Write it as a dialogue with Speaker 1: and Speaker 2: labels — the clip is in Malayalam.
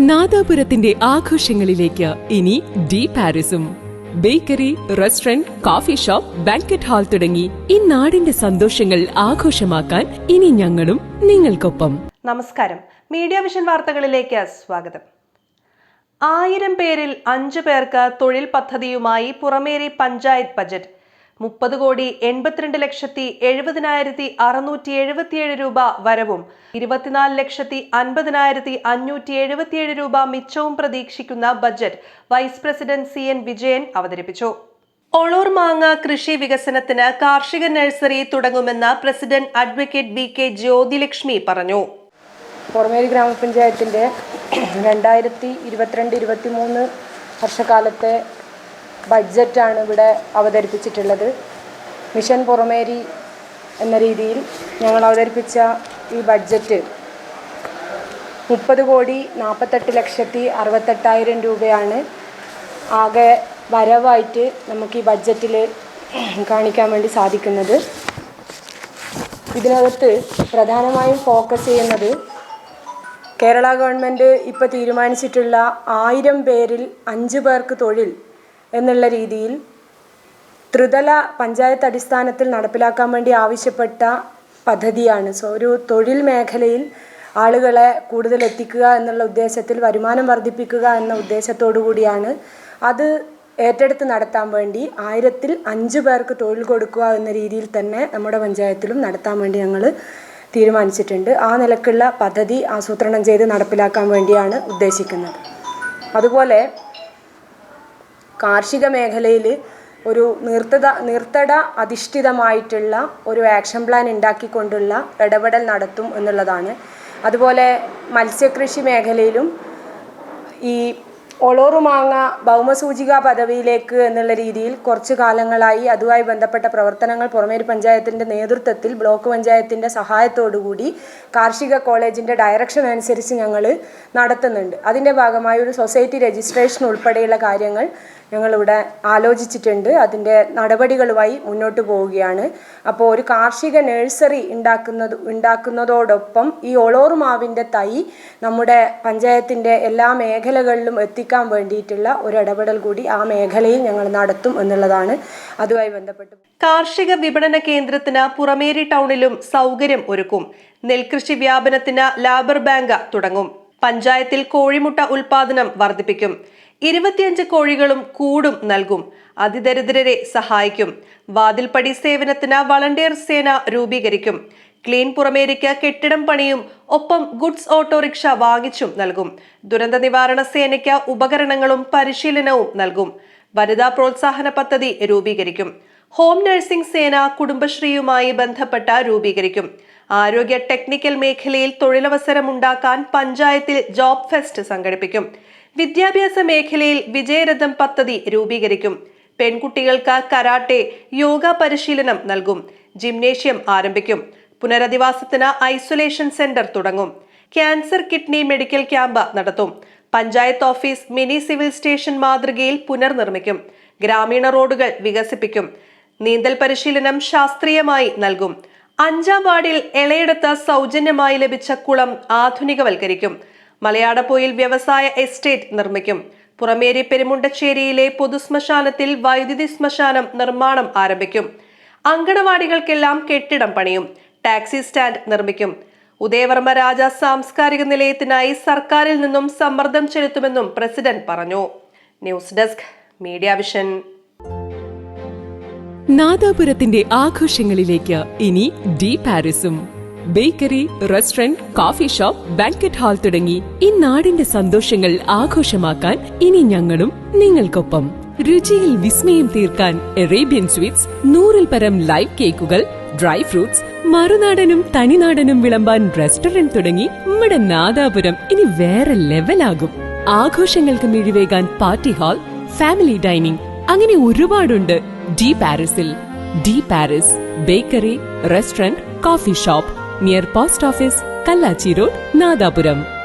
Speaker 1: നാദാപുരത്തിന്റെ ആഘോഷങ്ങളിലേക്ക് ഇനി D പാരിസും. Bakery restaurant coffee shop banquet hall തുടങ്ങി ഈ നാടിന്റെ സന്തോഷങ്ങൾ ആഘോഷമാക്കാൻ ഇനി ഞങ്ങളും നിങ്ങൾക്കൊപ്പം.
Speaker 2: നമസ്കാരം. മീഡിയ വിഷൻ വാർത്തകളിലേക്ക് സ്വാഗതം. ആയിരം പേരിൽ അഞ്ചു പേർക്ക് തൊഴിൽ പദ്ധതിയുമായി പുറമേരി പഞ്ചായത്ത് ബജറ്റ്. മുപ്പത് കോടി എൺപത്തിരണ്ട് ലക്ഷത്തി എഴുപതിനായിരത്തി അറുന്നൂറ്റി എഴുപത്തിയേഴ് രൂപ വരവും ഇരുപത്തിനാല് ലക്ഷത്തി അൻപതിനായിരത്തി അഞ്ഞൂറ്റി എഴുപത്തിയേഴ് രൂപ മിച്ചവും പ്രതീക്ഷിക്കുന്ന budget vice president C N Vijayan അവതരിപ്പിച്ചു. ഒളൂർ മാങ്ങ കൃഷി വികസനത്തിന് കാർഷിക നഴ്സറി തുടങ്ങുമെന്ന് president advocate B K Jyothilakshmi പറഞ്ഞു.
Speaker 3: പുറമേരി ഗ്രാമപഞ്ചായത്തിന്റെ രണ്ടായിരത്തി ഇരുപത്തിരണ്ട് ഇരുപത്തി മൂന്ന് വർഷക്കാലത്തെ ബഡ്ജറ്റാണ് ഇവിടെ അവതരിപ്പിച്ചിട്ടുള്ളത്. മിഷൻ പുറമേരി എന്ന രീതിയിൽ ഞങ്ങൾ അവതരിപ്പിച്ച ഈ ബഡ്ജറ്റ് മുപ്പത് കോടി നാൽപ്പത്തെട്ട് ലക്ഷത്തി അറുപത്തെട്ടായിരം രൂപയാണ്. ആകെ വരവായിട്ട് നമുക്ക് ഈ ബഡ്ജറ്റിൽ കാണിക്കാൻ വേണ്ടി സാധിക്കുന്നത്. ഇതിനകത്ത് പ്രധാനമായും ഫോക്കസ് ചെയ്യുന്നത് കേരള ഗവൺമെന്റ് ഇപ്പോൾ തീരുമാനിച്ചിട്ടുള്ള ആയിരം പേരിൽ അഞ്ച് പേർക്ക് തൊഴിൽ എന്നുള്ള രീതിയിൽ ത്രിതല പഞ്ചായത്ത് അടിസ്ഥാനത്തിൽ നടപ്പിലാക്കാൻ വേണ്ടി ആവശ്യപ്പെട്ട പദ്ധതിയാണ്. സോ ഒരു തൊഴിൽ മേഖലയിൽ ആളുകളെ കൂടുതൽ എത്തിക്കുക എന്നുള്ള ഉദ്ദേശത്തിൽ വരുമാനം വർദ്ധിപ്പിക്കുക എന്ന ഉദ്ദേശത്തോടു കൂടിയാണ് അത് ഏറ്റെടുത്ത് നടത്താൻ വേണ്ടി ആയിരത്തിൽ അഞ്ച് പേർക്ക് തൊഴിൽ കൊടുക്കുക എന്ന രീതിയിൽ തന്നെ നമ്മുടെ പഞ്ചായത്തിലും നടത്താൻ വേണ്ടി ഞങ്ങൾ തീരുമാനിച്ചിട്ടുണ്ട്. ആ നിലക്കുള്ള പദ്ധതി ആസൂത്രണം ചെയ്ത് നടപ്പിലാക്കാൻ വേണ്ടിയാണ് ഉദ്ദേശിക്കുന്നത്. അതുപോലെ കാർഷിക മേഖലയിൽ ഒരു നീർത്തത നീർത്തട അധിഷ്ഠിതമായിട്ടുള്ള ഒരു ആക്ഷൻ പ്ലാൻ ഉണ്ടാക്കിക്കൊണ്ടുള്ള ഇടപെടൽ നടത്തും എന്നുള്ളതാണ്. അതുപോലെ മത്സ്യകൃഷി മേഖലയിലും ഈ ഒളോറുമാങ്ങ ഭൗമസൂചിക പദവിയിലേക്ക് എന്നുള്ള രീതിയിൽ കുറച്ച് കാലങ്ങളായി അതുമായി ബന്ധപ്പെട്ട പ്രവർത്തനങ്ങൾ പുറമേരി പഞ്ചായത്തിന്റെ നേതൃത്വത്തിൽ ബ്ലോക്ക് പഞ്ചായത്തിന്റെ സഹായത്തോടുകൂടി കാർഷിക കോളേജിന്റെ ഡയറക്ഷൻ അനുസരിച്ച് ഞങ്ങൾ നടത്തുന്നുണ്ട്. അതിന്റെ ഭാഗമായി ഒരു സൊസൈറ്റി രജിസ്ട്രേഷൻ ഉൾപ്പെടെയുള്ള കാര്യങ്ങൾ ഞങ്ങളിവിടെ ആലോചിച്ചിട്ടുണ്ട്. അതിന്റെ നടപടികളുമായി മുന്നോട്ട് പോവുകയാണ്. അപ്പോൾ ഒരു കാർഷിക നഴ്സറി ഉണ്ടാക്കുന്നത് ഉണ്ടാക്കുന്നതോടൊപ്പം ഈ ഒളോറുമാവിന്റെ തൈ നമ്മുടെ പഞ്ചായത്തിന്റെ എല്ലാ മേഖലകളിലും എത്തിക്കാൻ വേണ്ടിയിട്ടുള്ള ഒരു ഇടപെടൽ കൂടി ആ മേഖലയിൽ ഞങ്ങൾ നടത്തും എന്നുള്ളതാണ് അതുമായി ബന്ധപ്പെട്ട്.
Speaker 2: കാർഷിക വിപണന കേന്ദ്രത്തിന് പുറമേരി ടൗണിലും സൗകര്യം ഒരുക്കും. നെൽകൃഷി വ്യാപനത്തിന് ലാബർ ബാങ്ക് തുടങ്ങും. പഞ്ചായത്തിൽ കോഴിമുട്ട ഉൽപാദനം വർദ്ധിപ്പിക്കും. ഇരുപത്തിയഞ്ച് കോഴികളും കൂടും നൽകും. അതിദരിദ്രരെ സഹായിക്കും. വാതിൽപ്പടി സേവനത്തിന് വളണ്ടിയർ സേന രൂപീകരിക്കും. ക്ലീൻ പുറമേരിക്ക് കെട്ടിടം പണിയും ഒപ്പം ഗുഡ്സ് ഓട്ടോറിക്ഷ വാങ്ങിച്ചും നൽകും. ദുരന്ത നിവാരണ സേനയ്ക്ക് ഉപകരണങ്ങളും പരിശീലനവും നൽകും. വനിതാ പ്രോത്സാഹന പദ്ധതി രൂപീകരിക്കും. ഹോം നഴ്സിംഗ് സേന കുടുംബശ്രീയുമായി ബന്ധപ്പെട്ട രൂപീകരിക്കും. ആരോഗ്യ ടെക്നിക്കൽ മേഖലയിൽ തൊഴിലവസരം ഉണ്ടാക്കാൻ പഞ്ചായത്തിൽ ജോബ് ഫെസ്റ്റ് സംഘടിപ്പിക്കും. വിദ്യാഭ്യാസ മേഖലയിൽ വിജയരഥം പദ്ധതി രൂപീകരിക്കും. പെൺകുട്ടികൾക്ക് കരാട്ടെ യോഗ പരിശീലനം നൽകും. ജിംനേഷ്യം ആരംഭിക്കും. പുനരധിവാസത്തിന് ഐസൊലേഷൻ സെന്റർ തുടങ്ങും. ക്യാൻസർ കിഡ്നി മെഡിക്കൽ ക്യാമ്പ് നടത്തും. Panchayat office mini civil station മാതൃകയിൽ പുനർനിർമ്മിക്കും. ഗ്രാമീണ റോഡുകൾ വികസിപ്പിക്കും. നീന്തൽ പരിശീലനം ശാസ്ത്രീയമായി നൽകും. അഞ്ചാം വാർഡിൽ എളയെടുത്ത് സൗജന്യമായി ലഭിച്ച കുളം ആധുനികവൽക്കരിക്കും. മലയാടപ്പൊയിൽ വ്യവസായ എസ്റ്റേറ്റ് നിർമ്മിക്കും. പുറമേരി പെരുമുണ്ടച്ചേരിയിലെ പൊതുശ്മശാനത്തിൽ വൈദ്യുതി ശ്മശാനം നിർമ്മാണം ആരംഭിക്കും. അങ്കണവാടികൾക്കെല്ലാം കെട്ടിടം പണിയും. ടാക്സി സ്റ്റാൻഡ് നിർമ്മിക്കും. ഉദയവർമ്മ രാജ സാംസ്കാരിക നിലയത്തിനായി സർക്കാരിൽ നിന്നും സമ്മർദ്ദം ചെലുത്തുമെന്നും പ്രസിഡന്റ് പറഞ്ഞു. News desk media vision.
Speaker 1: നാദാപുരത്തിന്റെ ആഘോഷങ്ങളിലേക്ക് ഇനി D പാരിസും. Bakery restaurant coffee shop banquet hall തുടങ്ങി ഈ നാടിന്റെ സന്തോഷങ്ങൾ ആഘോഷമാക്കാൻ ഇനി ഞങ്ങളും നിങ്ങൾക്കൊപ്പം. രുചിയിൽ വിസ്മയം തീർക്കാൻ അറേബ്യൻ സ്വീറ്റ്സ് നൂറിൽ പരം ലൈവ് കേക്കുകൾ ഡ്രൈ ഫ്രൂട്ട്സ് മറുനാടനും തനിനാടനും വിളമ്പാൻ റെസ്റ്റോറന്റ് തുടങ്ങി നമ്മുടെ നാദാപുരം ഇനി വേറെ ലെവലാകും ആഘോഷങ്ങൾക്ക് മിഴിവേകാൻ പാർട്ടി ഹാൾ ഫാമിലി ഡൈനിങ് അങ്ങനെ ഒരുപാടുണ്ട്. D പാരിസിൽ D Paris bakery restaurant coffee shop near post office Kallachi road Nadapuram.